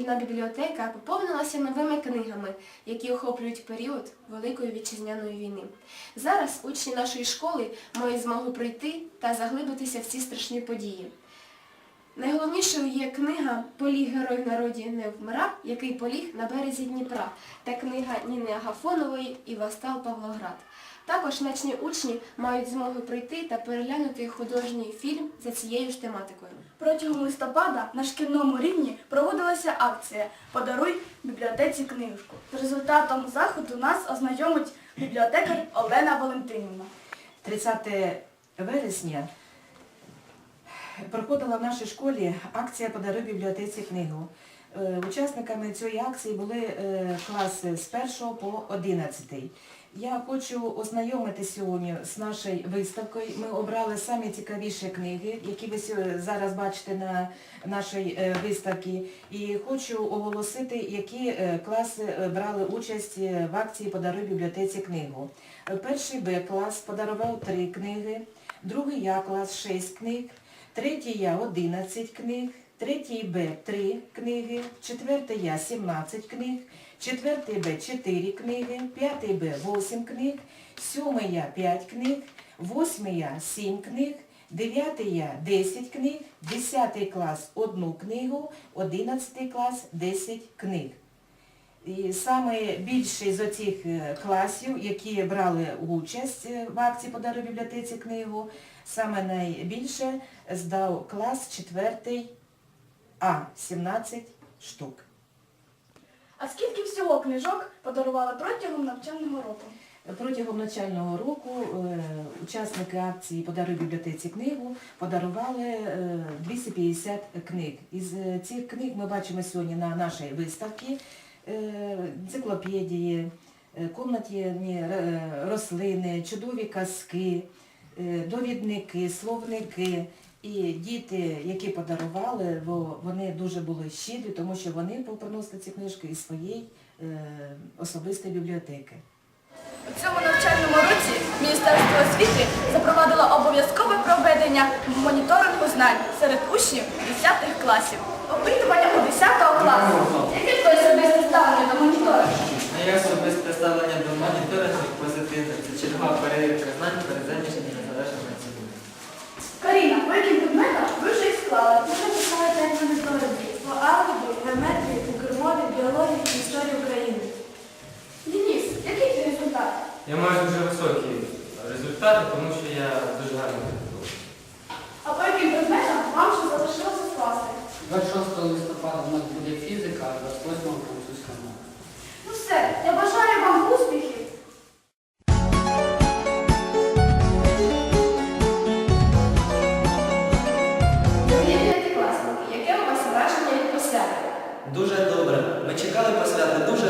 шкільна бібліотека поповнилася новими книгами, які охоплюють період Великої вітчизняної війни. Зараз учні нашої школи мають змогу прийти та заглибитися в ці страшні події. Найголовнішою є книга Поліг герой народі не вмира, який поліг на березі Дніпра та книга Ніни Агафонової і Вастал Павлоград. Також начні учні мають змогу прийти та переглянути художній фільм за цією ж тематикою. Протягом листопада на шкільному рівні проводилася акція Подаруй бібліотеці книжку. З результатом заходу нас ознайомить бібліотекар Олена Валентинівна. 30 вересня проходила в нашій школі акція Подаруй бібліотеці книгу. Е, Учасниками цієї акції були е, класи з 1 по 11. Я хочу ознайомити сьогодні з нашою виставкою. Ми обрали самі цікавіші книги, які ви зараз бачите на нашій е, виставці. І хочу оголосити, які класи брали участь в акції Подаруй бібліотеці книгу. Перший Б клас подарував три книги, другий Я клас 6 книг, третій Я 11 книг, третій Б 3 книги, четвертий Я 17 книг, четвертий Б 4 книги, п'ятий Б 8 книг, сьомий Я 5 книг, восьмий Я 7 книг, дев'ятий Я 10 книг, десятий клас одну книгу, одинадцятий клас 10 книг. І саме більший з оцих е, класів, які брали участь е, в акції «Подаруй бібліотеці книгу, саме найбільше здав клас 4 А, 17 штук. А скільки всього книжок подарували протягом навчального року? Протягом навчального року е, учасники акції «Подаруй бібліотеці книгу подарували е, 250 книг. Із е, цих книг ми бачимо сьогодні на нашій виставці е, енциклопедії, е, комнатні е, рослини, чудові казки, е, довідники, словники. І діти, які подарували, бо вони дуже були щедрі, тому що вони приносили ці книжки із своєї е, особистої бібліотеки. У цьому навчальному році Міністерство освіти запровадило обов'язкове проведення моніторингу знань серед учнів 10 класів. Опитування у 10 класу. Яке твоє особисте ставлення до моніторингу? Моє особисте ставлення до моніторингу позитивне. Це чергова перевірка знань перед оцінками. Karina, oi que Ми чекали дуже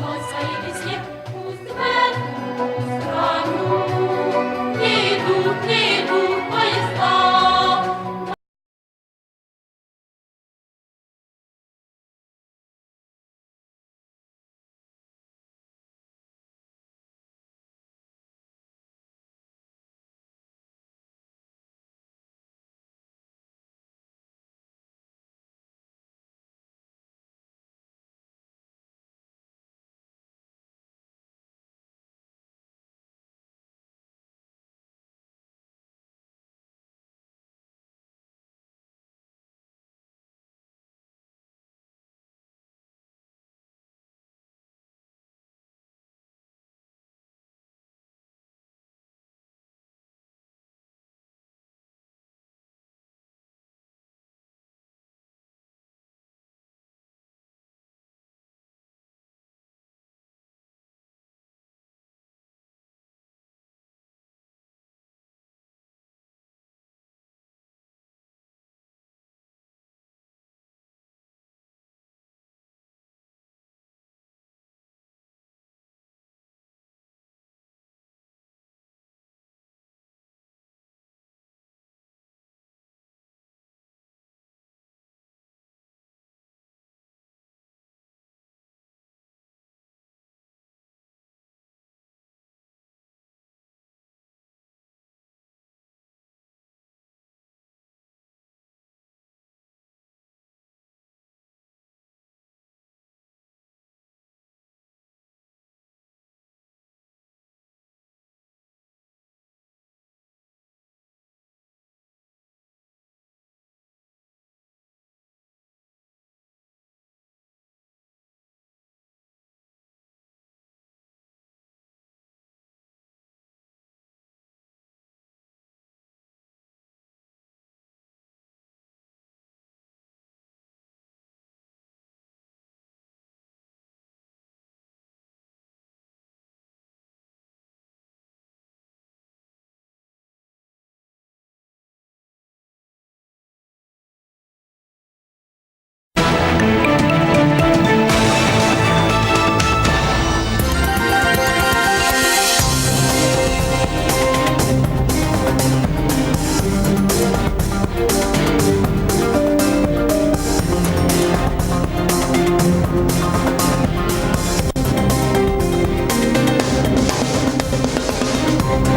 своей весне. Пусть в этом